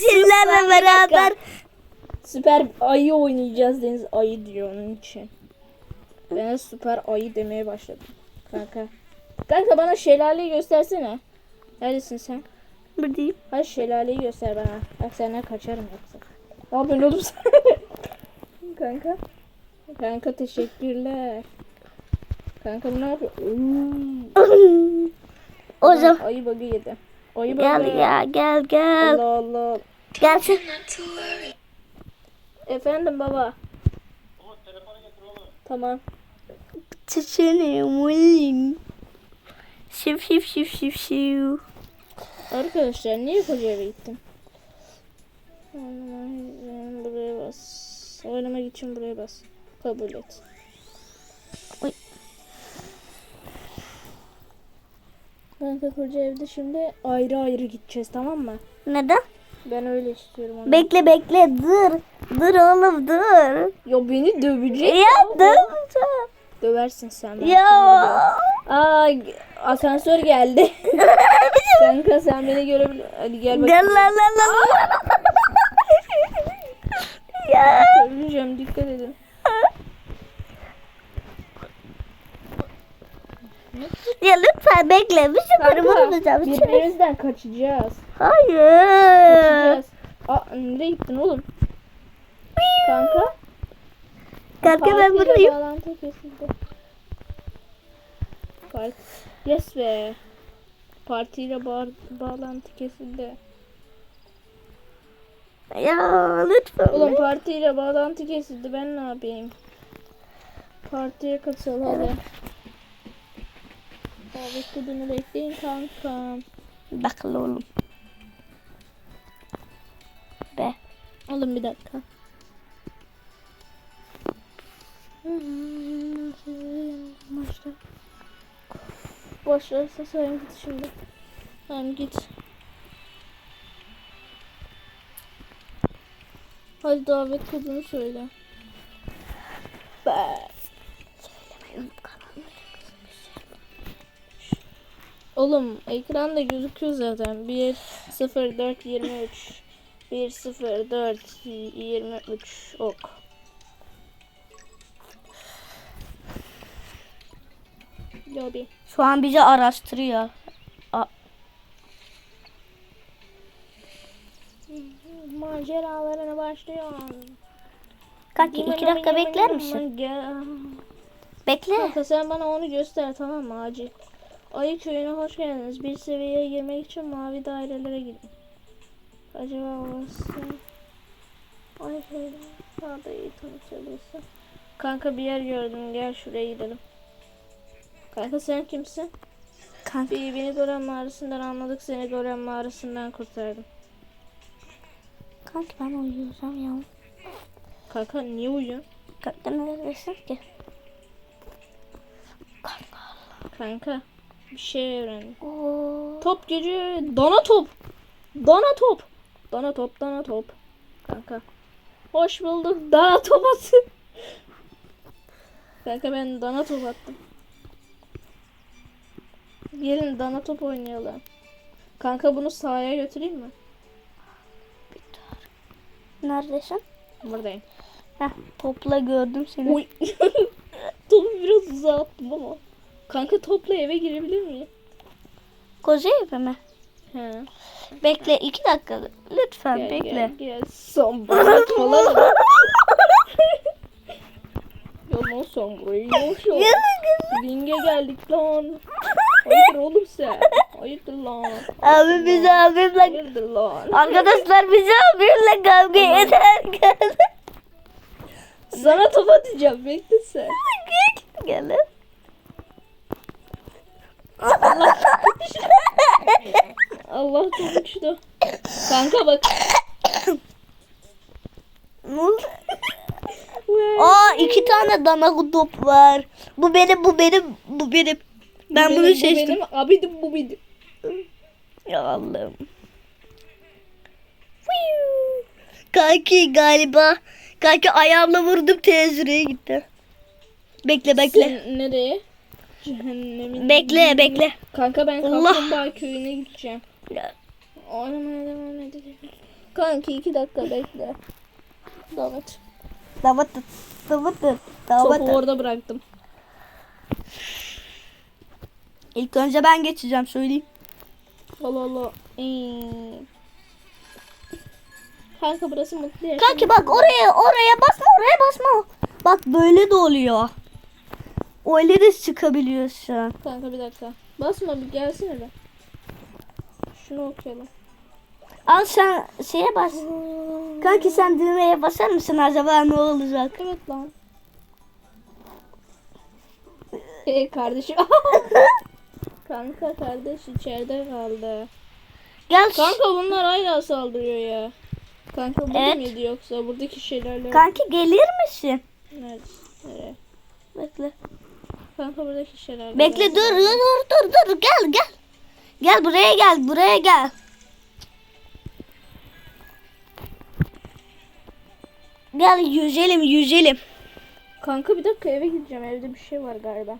Sizlerle beraber Süper ayı oynayacağız Deniz ayı diyor onun için. Ben süper ayı demeye başladım. Kanka. Kanka bana şelaleyi göstersene. Neredesin sen? buradayım. Hayır şelaleyi göster bana. Bak senden kaçarım yoksa. Yapıyorsun oğlum sen? Kanka. Kanka teşekkürler. Kanka ne yapıyor? O zaman Ayı bug'ı yedi. Ayı gel ya gel gel. Allah Allah. Gelsin. Efendim baba. Tamam. Çiçeğini mulim. Şif şif şif şif şif. Arkadaşlar niye koca eve gittim? Buraya bas. Oynamak için buraya bas. Kabul et. Kanka koca evde şimdi ayrı ayrı gideceğiz tamam mı? Neden? Ben öyle istiyorum onu. Bekle bekle dur. Dur oğlum dur. ya beni dövecek. Ya dur. Döversin sen. ben Ya. Aa asansör geldi. Kanka sen beni görebilir. Hadi gel Gel bakayım. lan lan lan. Ya. Öleceğim dikkat edin. Ya lütfen bekle. Bir sefer Kanka vurmayacağım. birbirimizden kaçacağız. Hayır. Kaçacağız. Aa nereye gittin oğlum? Kanka. Kanka ben buradayım. Bağlantı kesildi. Part yes be. Partiyle bağ bağlantı kesildi. Ya lütfen. Oğlum partiyle bağlantı kesildi. Ben ne yapayım? Partiye katıl hadi. Abi kudunu bekleyin kankam. Bak oğlum. Be. Oğlum bir dakika. Boş verse sen git şimdi. Tamam git. Hadi davet kodunu söyle. Oğlum ekranda gözüküyor zaten. 1 0 4 23 1 0 4 23 ok. Lobi. Şu an bizi araştırıyor. Maceralarına başlıyor. Kanki iki dakika bekler misin? Bekle. Kanka sen bana onu göster tamam mı acil. Ayı köyüne hoş geldiniz. Bir seviyeye girmek için mavi dairelere gidin. Acaba orası... Ay şöyle. Daha da iyi tanıtabilirsin. Kanka bir yer gördüm. Gel şuraya gidelim. Kanka sen kimsin? Kanka. Bir beni gören mağarasından anladık. Seni gören mağarasından kurtardım. Kanki ben uyuyacağım ya. Kanka niye uyuyorsun? Kanka neredesin ki? Kanka bir şey öğrendim. Oo. Top gece dana top. Dana top. Dana top dana top. Kanka. Hoş bulduk. Dana top atın. Kanka ben dana top attım. Gelin dana top oynayalım. Kanka bunu sahaya götüreyim mi? Neredesin? Buradayım. Heh, topla gördüm seni. Oy. Topu biraz uzağa attım ama. Kanka topla eve girebilir miyim? Koca evi mi? He. Bekle iki dakika. Lütfen Gel, bekle. Gel, gel. Son bağırtmalar. ya lan son burayı yok. Ringe geldik lan. Hayırdır oğlum sen? Hayırdır lan? Abi biz abimle Hayırdır lan? arkadaşlar biz abimle kavga ederken Sana top atacağım bekle sen. Gelin. Allah top uçtu. Kanka bak. Ne oldu? Aa iki tane dana top var. Bu benim, bu benim, bu benim. Ben Bu bunu benim, bu seçtim. Benim abidim bu benim. Ya Allah'ım. Kanki galiba. Kanki ayağımla vurdum tezüreye gitti. Bekle bekle. Sen nereye? Cehennemin. Bekle bekle. Kanka ben Allah. Kaplumbağa köyüne gideceğim. Ya, Oynamaya devam edelim. Kanki iki dakika bekle. Davet. Davat davat Topu davat. orada bıraktım. İlk önce ben geçeceğim söyleyeyim. Allah Allah. Ee. Kanka burası mutlu yaşam. Kanki bak oraya oraya basma oraya basma. Bak böyle de oluyor. Öyle de çıkabiliyorsun. Kanka bir dakika. Basma bir gelsene be. Şunu okuyalım. Al sen şeye bas. Kanki sen düğmeye basar mısın acaba ne olacak? Evet lan. Hey kardeşim. Kanka kardeş içeride kaldı. Gel. Kanka bunlar hala saldırıyor ya. Kanka burada Evet. mıydı yoksa buradaki şeylerle? Kanki gelir misin? Nerede? Nereye? Bekle. Kanka buradaki şeylerle. Bekle dur dur dur dur gel gel. Gel buraya gel buraya gel. Gel yüzelim yüzelim. Kanka bir dakika eve gideceğim. Evde bir şey var galiba.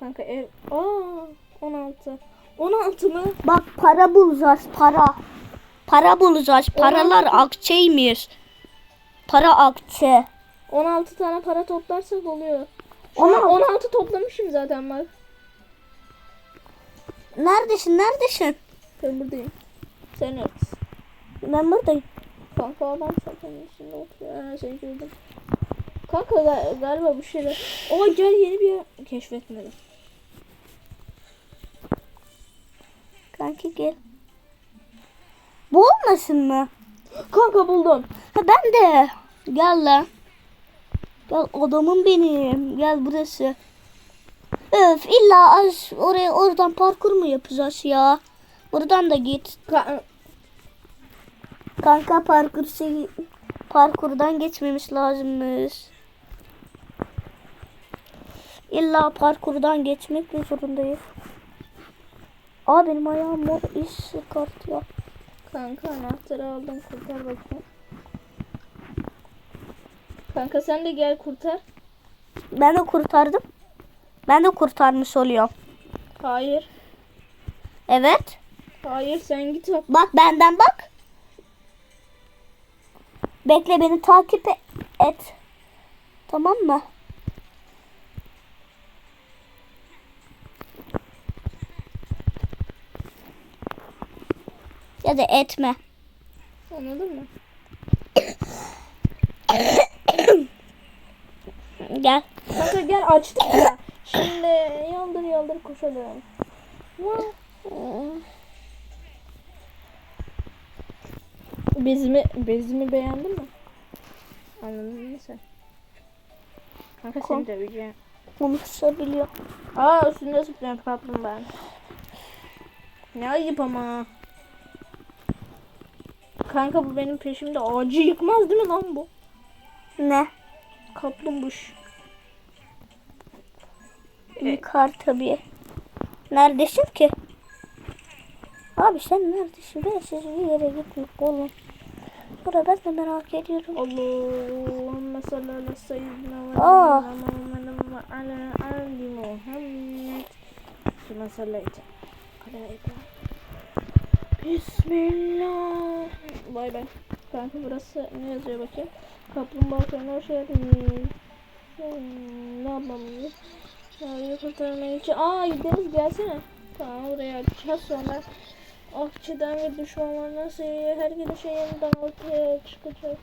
Kanka ev... Aa 16. 16 mı? Bak para bulacağız para. Para bulacağız. Paralar akçeymiş. Para akçe. 16 tane para toplarsak oluyor. An 16 toplamışım zaten bak. Neredesin neredesin? Ben buradayım. Sen neredesin? Ben buradayım. Kanka adam çantanın içinde oturuyor. Ha seni gördüm. Kanka ga- galiba bu şeyler. Aa gel yeni bir yer keşfetmedim. Kanki gel. Bu olmasın mı? Kanka buldum. Ha ben de. Gel lan. Gel adamım benim. Gel burası. Öf illa az oraya oradan parkur mu yapacağız ya? Buradan da git. Ka- Kanka parkur şey parkurdan geçmemiş lazımmış. İlla parkurdan geçmek mi zorundayız? Aa benim ayağım mor iş çıkartıyor. Kanka anahtarı aldım kurtar bakayım. Kanka sen de gel kurtar. Ben de kurtardım. Ben de kurtarmış oluyorum. Hayır. Evet. Hayır sen git bak. Benden bak. Bekle beni takip e- et. Tamam mı? Ya da etme. Anladın mı? Gel. Kanka gel açtık ya. Şimdi yaldır yaldır koşalım. Bezimi, bezimi beğendin mi? Anladın mı sen? Kanka seni döveceğim. Konuşabiliyor. Aa üstünde zıplayan kaplumbağa. Ne ayıp ama. Kanka bu benim peşimde ağacı yıkmaz değil mi lan bu? Ne? Kaplumbağış. Yıkar tabii. Neredesin ki? Abi sen neredesin? Ben siz bir yere gitmek oğlum. Burada ben de merak ediyorum. Allahümme salli ala seyyidina ve ala ali Muhammed. Kime sallayacağım? Bismillah. Vay be. Kanka burası ne yazıyor bakayım? Kaplumbağa köyüne hoş geldiniz. Hmm, ne yapmamız? Yarıyı kurtarmak için. Aa Deniz gelsene. Tamam buraya açacağız sonra. Akçeden ve düşmanlarına seviye her gidişe yeniden ortaya çıkacak.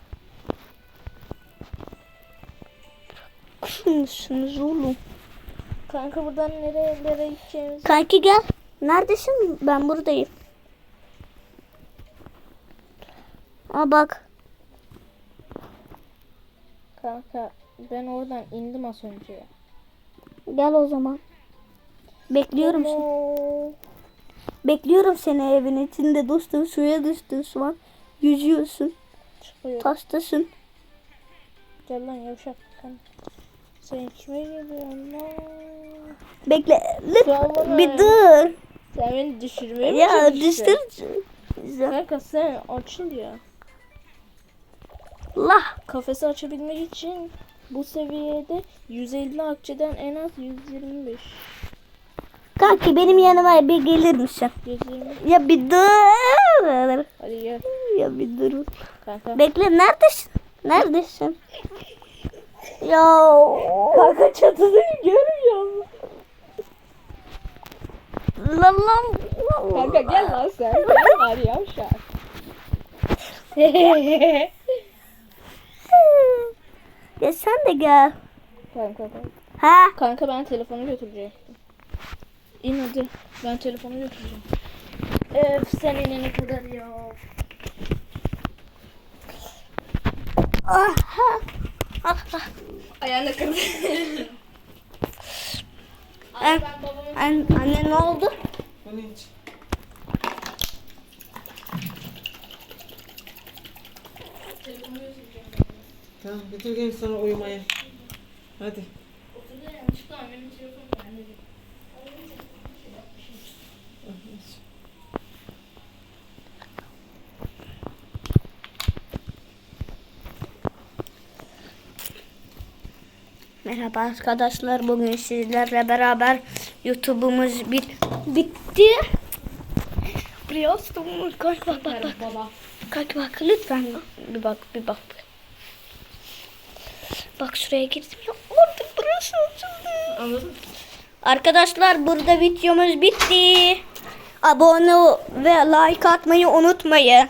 Kimsiniz oğlum? Kanka buradan nereye nereye gideceğimiz Kanki gel. Neredesin? Ben buradayım. Aa bak. Kanka ben oradan indim az önce ya. Gel o zaman. Bekliyorum seni. Bekliyorum seni evin içinde dostum. Suya düştün şu an. Yüzüyorsun. Çıkıyor. Tastasın. Gel lan yavşak. Sen, sen kime geliyorsun lan? Bekle. Tamam. Bir dur. Sen beni düşürmeye mi Ya düştür. Kanka sen açıl ya. Allah. Kafesi açabilmek için bu seviyede 150 akçeden en az 125. Kanki benim yanıma bir gelir misin? Ya bir dur. Hadi gel. Ya bir dur. Kanka. Bekle neredesin? Neredesin? Ya. Kanka çatısını görmüyor musun? Lan lan. Kanka gel lan sen. Var yavşak. Ya sen de gel. kanka kanka. Ha? Kanka ben telefonu götürecektim. İn hadi. Ben telefonu götüreceğim. Öf sen inene kadar ya. Aha. Ah, ah. Ayağını kırdı. An- an- anne ne oldu? Hani hiç. Tamam getir gelin sana uyumaya. Hadi. Merhaba arkadaşlar. Bugün sizlerle beraber YouTube'umuz bit bitti. Buraya astım. Kalk bak bak bak. Baba. Kalk bak lütfen. Bir bak bir bak. Bak şuraya girdim ya. Artık burası açıldı. Arkadaşlar burada videomuz bitti. Abone ve like atmayı unutmayın.